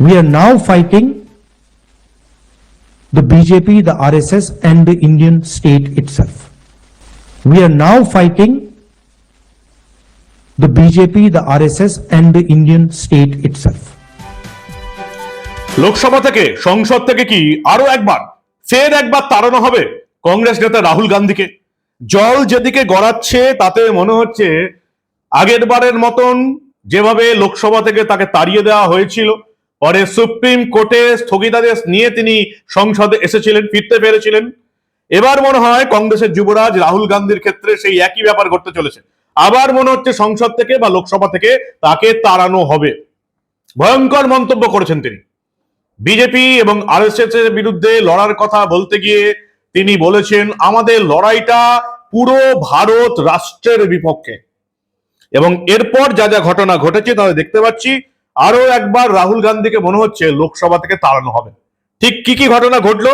We are now fighting the BJP, the RSS, and the Indian state itself. We are now fighting the BJP, the RSS, and the Indian state itself. Lok Sabha থেকে সংসদ থেকে কি আরও একবার ফের একবার তাড়ানো হবে কংগ্রেস নেতা রাহুল গান্ধীকে জল যেদিকে গড়াচ্ছে তাতে মনে হচ্ছে আগের বারের মতন যেভাবে লোকসভা থেকে তাকে তাড়িয়ে দেওয়া হয়েছিল পরে সুপ্রিম কোর্টে স্থগিতাদেশ নিয়ে তিনি সংসদে এসেছিলেন, ফিরতে পেরেছিলেন। এবার মনে হয় কংগ্রেসের যুবরাজ রাহুল গান্ধীর ক্ষেত্রে সেই একই ব্যাপার ঘটতে চলেছে। আবার মনে হচ্ছে সংসদ থেকে বা লোকসভা থেকে তাকে তাড়ানো হবে। ভয়ঙ্কর মন্তব্য করেছেন তিনি। বিজেপি এবং আরএসএস এর বিরুদ্ধে লড়ার কথা বলতে গিয়ে তিনি বলেছেন, আমাদের লড়াইটা পুরো ভারত রাষ্ট্রের বিপক্ষে। এবং এরপর যা যা ঘটনা ঘটেছে তাহলে দেখতে পাচ্ছি। আরও একবার রাহুল গান্ধীকে মনে হচ্ছে লোকসভা থেকে তাড়ানো হবে। ঠিক কি কি ঘটনা ঘটলো?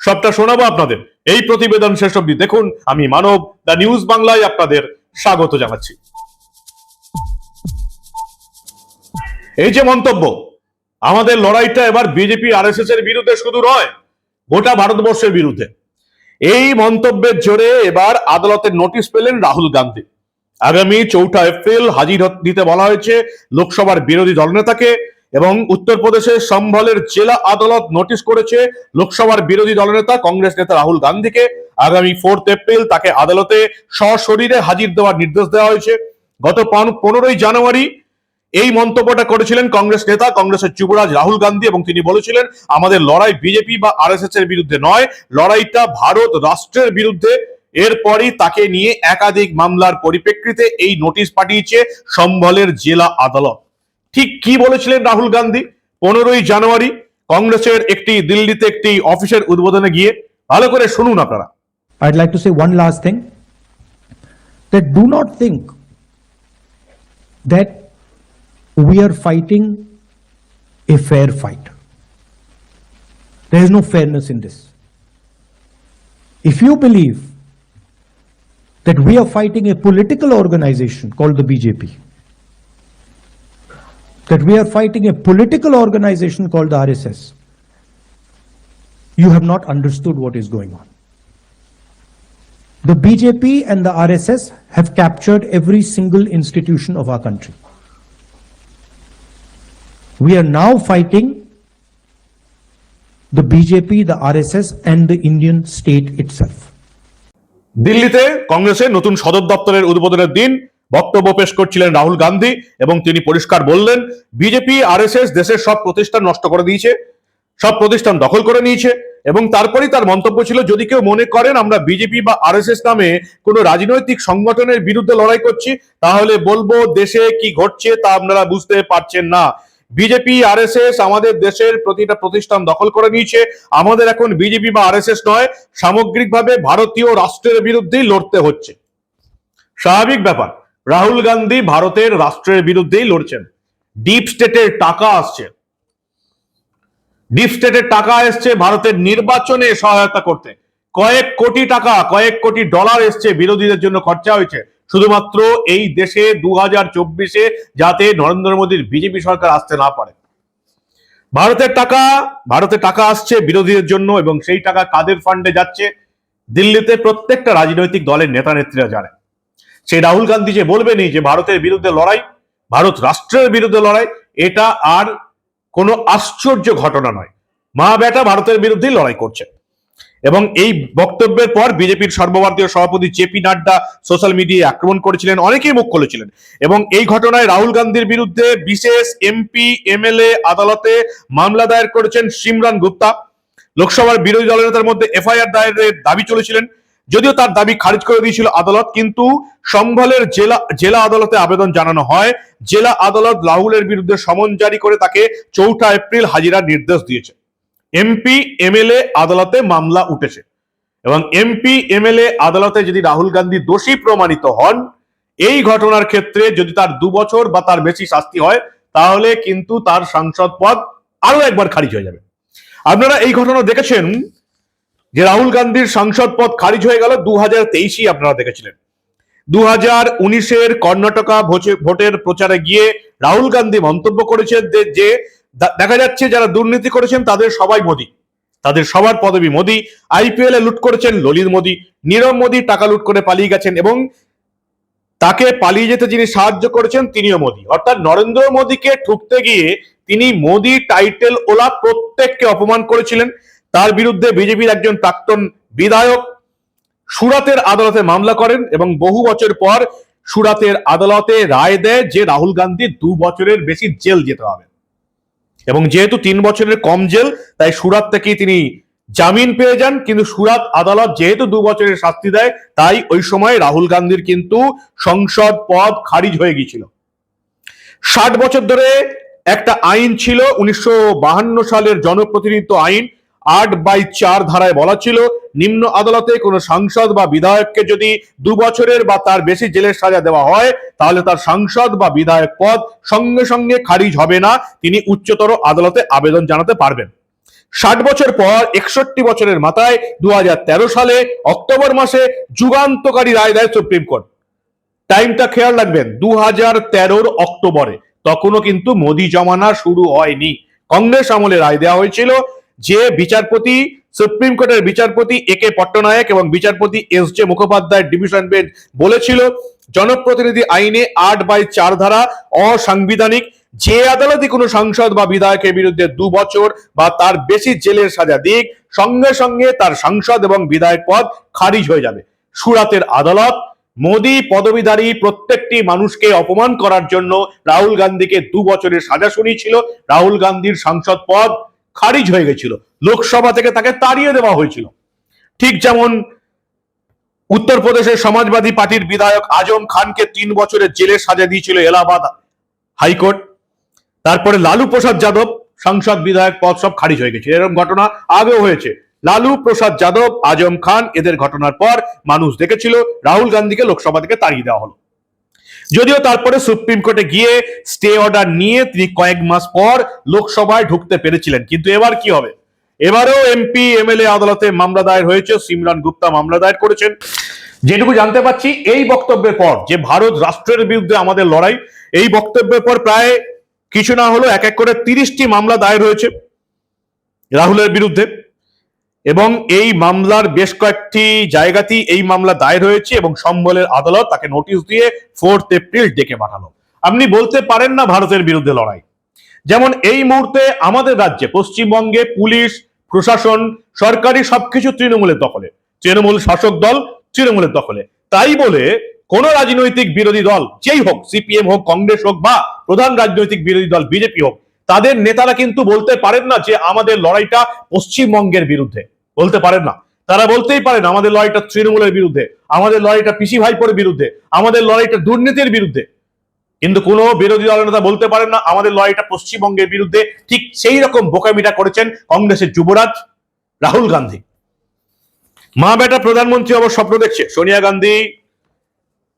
সবটা শোনাবো আপনাদের। এই প্রতিবেদন শেষ অব্দি দেখুন। আমি মানব, দ্য নিউজ বাংলায় আপনাদের স্বাগত জানাচ্ছি। এই যে মন্তব্য, আমাদের লড়াইটা এবার বিজেপি আরএসএস এর বিরুদ্ধে শুধু নয়, গোটা ভারতবর্ষের বিরুদ্ধে। এই মন্তব্যের জোরে এবার আদালতের নোটিশ পেলেন রাহুল গান্ধী। আগামী চৌঠা এপ্রিল হাজির দিতে বলা হয়েছে লোকসভার বিরোধী দলনেতাকে এবং উত্তরপ্রদেশের সম্ভলের জেলা আদালত নোটিশ করেছে লোকসভার বিরোধী দলনেতা কংগ্রেস নেতা রাহুল গান্ধীকে। আগামী ফোর্থ এপ্রিল তাকে আদালতে সশরীরে হাজির দেওয়ার নির্দেশ দেওয়া হয়েছে। গত পনেরোই জানুয়ারি এই মন্তব্যটা করেছিলেন কংগ্রেস নেতা, কংগ্রেসের যুবরাজ রাহুল গান্ধী এবং তিনি বলেছিলেন, আমাদের লড়াই বিজেপি বা আরএসএস এর বিরুদ্ধে নয়, লড়াইটা ভারত রাষ্ট্রের বিরুদ্ধে এরপরই তাকে নিয়ে একাধিক মামলার পরিপ্রেক্ষিতে এই নোটিশ পাঠিয়েছে সম্বলের জেলা আদালত ঠিক কি বলেছিলেন রাহুল গান্ধী পনেরোই জানুয়ারি কংগ্রেসের একটি দিল্লিতে একটি অফিসের উদ্বোধনে গিয়ে, ভালো করে শুনুন আপনারা I'd like to say one last thing, that do not think that we are fighting a fair fight. There is no fairness in this. If you believe that we are fighting a political organization called the BJP, that we are fighting a political organization called the RSS, you have not understood what is going on. The BJP and the RSS have captured every single institution of our country. We are now fighting the BJP, the RSS, and the Indian state itself. দিল্লিতে কংগ্রেসের নতুন সদর দপ্তরের উদ্বোধনের দিন বক্তব্য পেশ করছিলেন রাহুল গান্ধী এবং তিনি পরিষ্কার বললেন, বিজেপি, আরএসএস দেশের সব প্রতিষ্ঠান নষ্ট করে দিয়েছে, সব প্রতিষ্ঠান দখল করে নিয়েছে এবং তারপরেই তার মন্তব্য ছিল, যদি কেউ মনে করেন আমরা বিজেপি বা আরএসএস নামে কোনো রাজনৈতিক সংগঠনের বিরুদ্ধে লড়াই করছি, তাহলে বলব দেশে কি ঘটছে তা আপনারা বুঝতে পারছেন না। বিজেপি, আরএসএস আমাদের দেশের প্রতিটা প্রতিষ্ঠান দখল করে নিয়েছে। আমাদের এখন বিজেপি বা আরএসএস নয়, সামগ্রিকভাবে ভারতীয় রাষ্ট্রের বিরুদ্ধেই লড়তে হচ্ছে। স্বাভাবিক ব্যাপার, রাহুল গান্ধী ভারতের রাষ্ট্রের বিরুদ্ধেই লড়ছেন। ডিপ স্টেটের টাকা আসছে। ডিপ স্টেটের টাকা এসছে ভারতের নির্বাচনে সহায়তা করতে। কয়েক কোটি টাকা, কয়েক কোটি ডলার এসছে বিরোধীদের জন্য খরচা হয়েছে। শুধুমাত্র এই দেশে দু হাজার চব্বিশে যাতে নরেন্দ্র মোদীর বিজেপি সরকার আসতে না পারে। ভারতের টাকা ভারতের টাকা আসছে বিরোধীদের জন্য এবং সেই টাকা কাদের ফান্ডে যাচ্ছে, দিল্লিতে প্রত্যেকটা রাজনৈতিক দলের নেতা নেত্রীরা জানে। সেই রাহুল গান্ধী যে বলবেনি যে ভারতের বিরুদ্ধে লড়াই, ভারত রাষ্ট্রের বিরুদ্ধে লড়াই, এটা আর কোনো আশ্চর্য ঘটনা নয়। মা বেটা ভারতের বিরুদ্ধেই লড়াই করছে। এবং এই বক্তব্যের পর বিজেপির সর্বভারতীয় সভাপতি জেপি নাড্ডা সোশ্যাল মিডিয়ায় আক্রমণ করেছিলেন, অনেকেই মুখ খুলেছিলেন। এবং এই ঘটনায় রাহুল গান্ধীর বিরুদ্ধে বিশেষ এমপি এমএলএ আদালতে মামলা দায়ের করেছেন সিমরান গুপ্তা। লোকসভার বিরোধী দলের নেতার মধ্যে এফআইআর দায়েরের দাবি চলেছিলেন। যদিও তার দাবি খারিজ করে দিয়েছিল আদালত, কিন্তু সম্ভলের জেলা জেলা আদালতে আবেদন জানানো হয়। জেলা আদালত রাহুলের বিরুদ্ধে সমন জারি করে তাকে চৌঠা এপ্রিল হাজিরার নির্দেশ দিয়েছে। এমপি এমএলএ আদালতে মামলা উঠেছে। এবং এমপি এমএলএ আদালতে যদি রাহুল গান্ধী দোষী প্রমাণিত হন, এই ঘটনার ক্ষেত্রে যদি তার দু বছর বা তার বেশি শাস্তি হয়, তাহলে কিন্তু তার সাংসদ পদ আরও একবার খারিজ হয়ে যাবে। আপনারা এই ঘটনা দেখেছেন যে রাহুল গান্ধীর সাংসদ পদ খারিজ হয়ে গেল দু হাজার আপনারা দেখেছিলেন। দু হাজার উনিশের কর্ণাটকা ভোটের প্রচারে গিয়ে রাহুল গান্ধী মন্তব্য করেছেন যে- দেখা যাচ্ছে যারা দুর্নীতি করেছেন, তাদের সবাই মোদি। তাদের সবার পদবী মোদি। আইপিএল এ লুট করেছেন ললিত মোদি। নীরব মোদি টাকা লুট করে পালিয়ে গেছেন এবং তাকে পালিয়ে যেতে যিনি সাহায্য করেছেন, তিনিও মোদি। অর্থাৎ নরেন্দ্র মোদীকে ঠুকতে গিয়ে তিনি মোদি টাইটেল ওলা প্রত্যেককে অপমান করেছিলেন। তার বিরুদ্ধে বিজেপির একজন প্রাক্তন বিধায়ক সুরাতের আদালতে মামলা করেন এবং বহু বছর পর সুরাতের আদালতে রায় দেয় যে রাহুল গান্ধী দু বছরের বেশি জেল যেতে হবে। এবং যেহেতু তিন বছরের কম জেল, তাই সুরাত থেকেই তিনি জামিন পেয়ে যান। কিন্তু সুরাত আদালত যেহেতু দু বছরের শাস্তি দেয়, তাই ওই সময় রাহুল গান্ধীর কিন্তু সংসদ পদ খারিজ হয়ে গিয়েছিল। ষাট বছর ধরে একটা আইন ছিল, উনিশশো সালের জনপ্রতিনিধিত্ব আইন। আট বাই চার ধারায় বলা ছিল, নিম্ন আদালতে কোনো সাংসদ বা বিধায়ককে যদি দু বছরের বা তার বেশি জেলের সাজা দেওয়া হয়, তাহলে তার সাংসদ বা বিধায়ক পদ সঙ্গে সঙ্গে খারিজ হবে না। তিনি উচ্চতর আদালতে আবেদন জানাতে পারবেন। ষাট বছর পর, একষট্টি বছরের মাথায় দু হাজার তেরো সালে অক্টোবর মাসে যুগান্তকারী রায় দেয় সুপ্রিম কোর্ট। টাইমটা খেয়াল রাখবেন দু হাজার তেরোর অক্টোবরে। তখনও কিন্তু মোদি জমানা শুরু হয়নি। কংগ্রেস আমলে রায় দেওয়া হয়েছিল যে বিচারপতি, সুপ্রিম কোর্টের বিচারপতি এ কে পট্টনায়ক এবং বিচারপতি S J Mukhopadhyay division bench বলেছিল, জনপ্রতিনিধি আইনে আট বাই চার ধারা অসাংবিধানিক। যে আদালতে কোনো সাংসদ বা বিধায়কের বিরুদ্ধে দু বছর বা তার বেশি জেলের সাজা দিক, সঙ্গে সঙ্গে তার সাংসদ এবং বিধায়ক পদ খারিজ হয়ে যাবে। সুরাতের আদালত, মোদি পদবীধারী প্রত্যেকটি মানুষকে অপমান করার জন্য রাহুল গান্ধীকে দু বছরের সাজা শুনিয়েছিল। রাহুল গান্ধীর সাংসদ পদ খারিজ হয়ে গেছিল। লোকসভা থেকে তাকে তাড়িয়ে দেওয়া হয়েছিল। ঠিক যেমন উত্তরপ্রদেশের সমাজবাদী পার্টির বিধায়ক আজম খানকে তিন বছরের জেলে সাজা দিয়েছিল এলাহাবাদ হাইকোর্ট। তারপরে লালু প্রসাদ যাদব সাংসদ বিধায়ক পদ সব খারিজ হয়ে গেছে এরকম ঘটনা আগেও হয়েছে। লালু প্রসাদ যাদব, আজম খান, এদের ঘটনার পর মানুষ দেখেছিল, রাহুল গান্ধীকে লোকসভা থেকে তাড়িয়ে দেওয়া হলো। যদিও তারপরে সুপ্রিম কোর্টে গিয়ে স্টে অর্ডার নিয়ে তিনি কয়েক মাস পর লোকসভায় ঢুকতে পেরেছিলেন। কিন্তু এবার কি হবে? এবারেও এমপি এমএলএ আদালতে মামলা দায়ের হয়েছে, সিমরান গুপ্তা মামলা দায়ের করেছেন। যেটুকু জানতে পাচ্ছি, এই বক্তব্যের পর যে ভারত রাষ্ট্রের বিরুদ্ধে আমাদের লড়াই, এই বক্তব্যের পর প্রায় কিছু না হলো এক এক করে তিরিশটি মামলা দায়ের হয়েছে রাহুলের বিরুদ্ধে। এবং এই মামলার বেশ কয়েকটি জায়গাতেই এই মামলা দায়ের হয়েছে এবং সম্বলের আদালত তাকে নোটিশ দিয়ে ফোর্থ এপ্রিল ডেকে পাঠালো। আপনি বলতে পারেন না ভারতের বিরুদ্ধে লড়াই। যেমন এই মুহূর্তে আমাদের রাজ্যে, পশ্চিমবঙ্গে পুলিশ, প্রশাসন, সরকারি সবকিছু তৃণমূলের দখলে। তৃণমূল শাসক দল তৃণমূলের দখলে। তাই বলে কোন রাজনৈতিক বিরোধী দল, যেই হোক, সিপিএম হোক, কংগ্রেস হোক বা প্রধান রাজনৈতিক বিরোধী দল, বিজেপি হোক, তাদের নেতারা কিন্তু বলতে পারেন না যে আমাদের লড়াইটা পশ্চিমবঙ্গের বিরুদ্ধে। বলতে পারেন না। তারা বলতেই পারেন আমাদের লড়াইটা তৃণমূলের বিরুদ্ধে, আমাদের লড়াইটা পিসি ভাইপোর বিরুদ্ধে, আমাদের লড়াইটা দুর্নীতির বিরুদ্ধে। কিন্তু কোনো বিরোধী দলের নেতা বলতে পারেন না, আমাদের লড়াইটা পশ্চিমবঙ্গের বিরুদ্ধে। ঠিক সেই রকম বোকামিটা করেছেন কংগ্রেসের যুবরাজ রাহুল গান্ধী। মা বেটা প্রধানমন্ত্রী অবশ্য স্বপ্ন দেখছে, সোনিয়া গান্ধী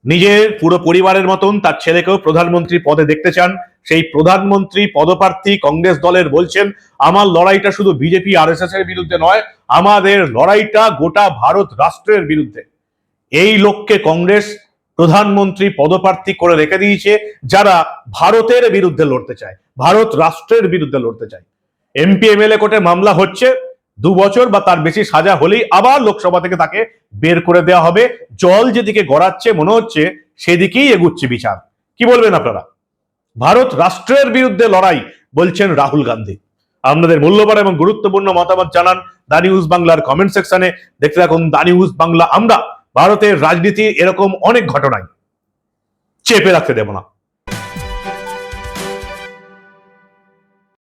নিজের পুরো পরিবারের মতন তার ছেলেকেও প্রধানমন্ত্রী পদে দেখতে চান। সেই প্রধানমন্ত্রী পদপ্রার্থী কংগ্রেস দলের বলছেন, আমার লড়াইটা শুধু বিজেপি আর এর বিরুদ্ধে নয়, আমাদের লড়াইটা গোটা ভারত রাষ্ট্রের বিরুদ্ধে। এই লোককে কংগ্রেস প্রধানমন্ত্রী পদপ্রার্থী করে রেখে দিয়েছে, যারা ভারতের বিরুদ্ধে লড়তে চায়, ভারত রাষ্ট্রের বিরুদ্ধে লড়তে চায়। এমপি, এমএলএ কোর্টে মামলা হচ্ছে দু বছর বা তার বেশি সাজা হলেই আবার লোকসভা থেকে তাকে বের করে দেওয়া হবে। জল যেদিকে গড়াচ্ছে মনে হচ্ছে সেদিকেই এগুচ্ছে বিচার। কি বলবেন আপনারা? ভারত রাষ্ট্রের বিরুদ্ধে লড়াই, বলছেন রাহুল গান্ধী। আপনাদের মূল্যবান এবং গুরুত্বপূর্ণ মতামত জানান দা নিউজ বাংলার কমেন্ট সেকশনে। দেখতে থাকুন দা নিউজ বাংলা আমরা। ভারতের রাজনীতি এরকম অনেক ঘটনায়। চেপে রাখতে দেব না।